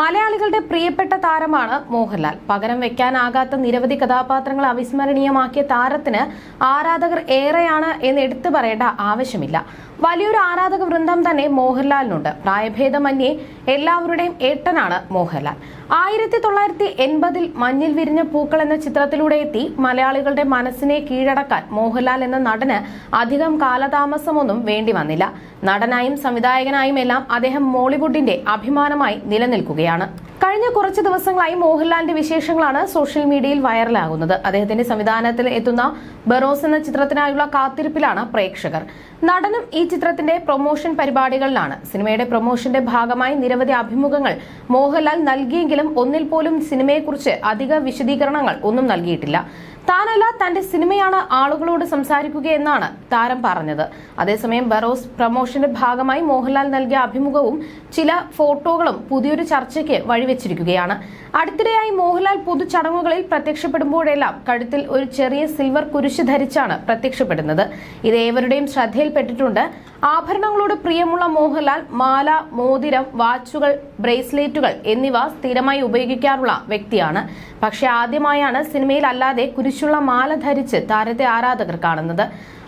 മലയാളികളുടെ പ്രിയപ്പെട്ട താരമാണ് മോഹൻലാൽ. പകരം വെക്കാനാകാത്ത നിരവധി കഥാപാത്രങ്ങൾ അവിസ്മരണീയമാക്കിയ താരത്തിന് ആരാധകർ ഏറെയാണ് എന്ന് എടുത്തു പറയേണ്ട ആവശ്യമില്ല. വലിയൊരു ആരാധക വൃന്ദം തന്നെ മോഹൻലാലിനുണ്ട്. പ്രായഭേദമന്യേ എല്ലാവരുടെയും ഏട്ടനാണ് മോഹൻലാൽ. ആയിരത്തി തൊള്ളായിരത്തി എൺപതിൽ മഞ്ഞിൽ വിരിഞ്ഞ പൂക്കൾ എന്ന ചിത്രത്തിലൂടെ എത്തി മലയാളികളുടെ മനസ്സിനെ കീഴടക്കാൻ മോഹൻലാൽ എന്ന നടന് അധികം കാലതാമസമൊന്നും വേണ്ടി വന്നില്ല. നടനായും സംവിധായകനായും എല്ലാം അദ്ദേഹം മോളിവുഡിന്റെ അഭിമാനമായി നിലനിൽക്കുകയാണ് കഴിഞ്ഞ കുറച്ച് ദിവസങ്ങളായി മോഹൻലാലിന്റെ വിശേഷങ്ങളാണ് സോഷ്യൽ മീഡിയയിൽ വൈറലാകുന്നത്. അദ്ദേഹത്തിന്റെ സംവിധാനത്തിൽ എത്തുന്ന ബറോസ് എന്ന ചിത്രത്തിനായുള്ള കാത്തിരിപ്പിലാണ് പ്രേക്ഷകർ. നടനും ഈ ചിത്രത്തിന്റെ പ്രൊമോഷൻ പരിപാടികളിലാണ്. സിനിമയുടെ പ്രൊമോഷന്റെ ഭാഗമായി നിരവധി അഭിമുഖങ്ങൾ മോഹൻലാൽ നൽകിയെങ്കിലും ഒന്നിൽ പോലും സിനിമയെക്കുറിച്ച് അധിക വിശദീകരണങ്ങൾ ഒന്നും നൽകിയിട്ടില്ല. താനല്ല തന്റെ സിനിമയാണ് ആളുകളോട് സംസാരിക്കുകയെന്നാണ് താരം പറഞ്ഞത്. അതേസമയം ബറോസ് പ്രമോഷന്റെ ഭാഗമായി മോഹൻലാൽ നൽകിയ അഭിമുഖവും ചില ഫോട്ടോകളും പുതിയൊരു ചർച്ചയ്ക്ക് വഴിവെച്ചിരിക്കുകയാണ്. അടുത്തിടെയായി മോഹൻലാൽ പൊതു ചടങ്ങുകളിൽ പ്രത്യക്ഷപ്പെടുമ്പോഴെല്ലാം കഴുത്തിൽ ഒരു ചെറിയ സിൽവർ കുരിശ് ധരിച്ചാണ് പ്രത്യക്ഷപ്പെടുന്നത്. ഇത് ഏവരുടെയും ശ്രദ്ധയിൽപ്പെട്ടിട്ടുണ്ട്. ആഭരണങ്ങളോട് പ്രിയമുള്ള മോഹൻലാൽ മാല മോതിരം വാച്ചുകൾ ബ്രേസ്ലെറ്റുകൾ എന്നിവ സ്ഥിരമായി ഉപയോഗിക്കാറുള്ള വ്യക്തിയാണ്. പക്ഷെ ആദ്യമായാണ് സിനിമയിൽ അല്ലാതെ കുരിശുള്ള മാല ധരിച്ച് താരത്തെ ആരാധകർ കാണുന്നത്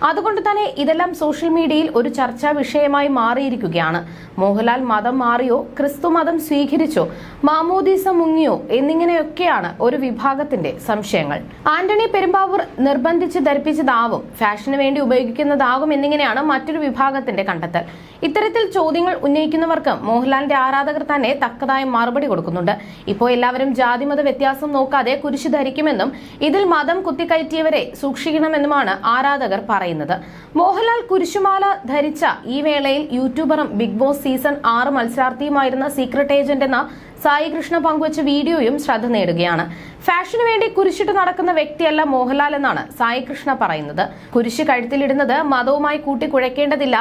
അതുകൊണ്ട് തന്നെ ഇതെല്ലാം സോഷ്യൽ മീഡിയയിൽ ഒരു ചർച്ചാ വിഷയമായി മാറിയിരിക്കുകയാണ്. മോഹൻലാൽ മതം മാറിയോ ക്രിസ്തു മതം സ്വീകരിച്ചോ മാമോദീസ മുങ്ങിയോ എന്നിങ്ങനെയൊക്കെയാണ് ഒരു വിഭാഗത്തിന്റെ സംശയങ്ങൾ. ആന്റണി പെരുമ്പാവൂർ നിർബന്ധിച്ച് ധരിപ്പിച്ചതാവും ഫാഷന് വേണ്ടി ഉപയോഗിക്കുന്നതാകും എന്നിങ്ങനെയാണ് മറ്റൊരു വിഭാഗത്തിന്റെ കണ്ടെത്തൽ. ഇത്തരത്തിൽ ചോദ്യങ്ങൾ ഉന്നയിക്കുന്നവർക്ക് മോഹൻലാലിന്റെ ആരാധകർ തന്നെ തക്കതായ മറുപടി കൊടുക്കുന്നുണ്ട്. ഇപ്പോൾ എല്ലാവരും ജാതിമത വ്യത്യാസം നോക്കാതെ കുരിശ് ധരിക്കുമെന്നും ഇതിൽ മതം കുത്തിക്കയറ്റിയവരെ സൂക്ഷിക്കണമെന്നുമാണ് ആരാധകർ പറയുന്നത്. മോഹൻലാൽ കുരിശുമാല ധരിച്ച ഈ വേളയിൽ യൂട്യൂബറും ബിഗ് ബോസ് സീസൺ ആറ് മത്സരാർത്ഥിയുമായിരുന്ന സീക്രട്ട് ഏജന്റ് എന്ന സായി കൃഷ്ണ പങ്കുവച്ച വീഡിയോയും ശ്രദ്ധ നേടുകയാണ്. ഫാഷന് വേണ്ടി കുരിശിട്ട് നടക്കുന്ന വ്യക്തിയല്ല മോഹൻലാൽ എന്നാണ് സായി കൃഷ്ണ പറയുന്നത്. കുരിശ് കഴുത്തിലിടുന്നത് മതവുമായി കൂട്ടിക്കുഴയ്ക്കേണ്ടതില്ല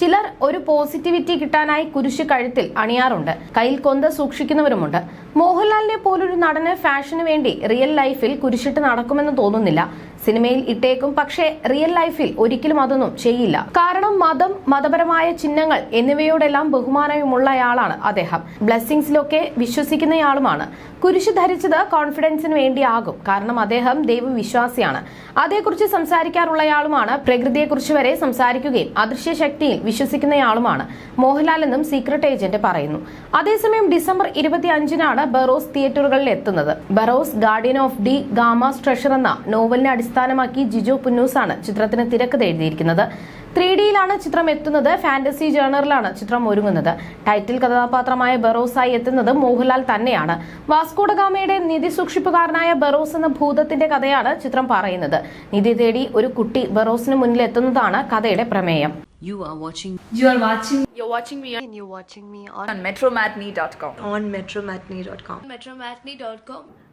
ചിലർ ഒരു പോസിറ്റിവിറ്റി കിട്ടാനായി കുരിശ് കഴുത്തിൽ അണിയാറുണ്ട്. കയ്യിൽ കൊന്ത സൂക്ഷിക്കുന്നവരുമുണ്ട്. മോഹൻലാലിനെ പോലൊരു നടന് ഫാഷന് വേണ്ടി റിയൽ ലൈഫിൽ കുരിശിട്ട് നടക്കുമെന്ന് തോന്നുന്നില്ല. സിനിമയിൽ ഇട്ടേക്കും പക്ഷേ റിയൽ ലൈഫിൽ ഒരിക്കലും അതൊന്നും ചെയ്യില്ല. കാരണം മതം മതപരമായ ചിഹ്നങ്ങൾ എന്നിവയോടെല്ലാം ബഹുമാനവുമുള്ളയാളാണ് അദ്ദേഹം. ബ്ലെസ്സിങ്സിലൊക്കെ വിശ്വസിക്കുന്നയാളുമാണ്. കുരിശ് ധരിച്ചത് കോൺഫിഡൻസിന് വേണ്ടിയാകും. കാരണം അദ്ദേഹം ദൈവവിശ്വാസിയാണ്. അതേക്കുറിച്ച് സംസാരിക്കാറുള്ളയാളുമാണ്. പ്രകൃതിയെക്കുറിച്ച് വരെ സംസാരിക്കുകയും അദൃശ്യ ശക്തിയിൽ വിശ്വസിക്കുന്നയാളുമാണ്. മോഹൻലാൽ എന്നും സീക്രട്ട് ഏജന്റ് പറയുന്നു. അതേസമയം ഡിസംബർ ഇരുപത്തി അഞ്ചിനാണ് ബറോസ് തിയേറ്ററുകളിൽ എത്തുന്നത്. Barroz guardian of de Gama's treasure എന്ന നോവലിനെ അടിസ്ഥാനമാക്കി ജിജോ പുന്നൂസാണ് ചിത്രത്തിന് തിരക്കഥ എഴുതിയിരിക്കുന്നത്. ത്രീ ഡിയിലാണ് ചിത്രം എത്തുന്നത് ഫാന്റസി ജേണറിലാണ് ചിത്രം ഒരുങ്ങുന്നത് ടൈറ്റിൽ കഥാപാത്രമായ ബറോസായി എത്തുന്നത് മോഹൻലാൽ തന്നെയാണ് വാസ്കോഡഗാമയുടെ നിധി സൂക്ഷിപ്പുകാരനായ ബറോസ് എന്ന ഭൂതത്തിന്റെ കഥയാണ് ചിത്രം പറയുന്നത് നിധി തേടി ഒരു കുട്ടി ബറോസിന് മുന്നിൽ എത്തുന്നതാണ് കഥയുടെ പ്രമേയം You are watching You are watching You're watching me and you're watching me on, on metromatney.com. on metromatney.com. metromatney.com.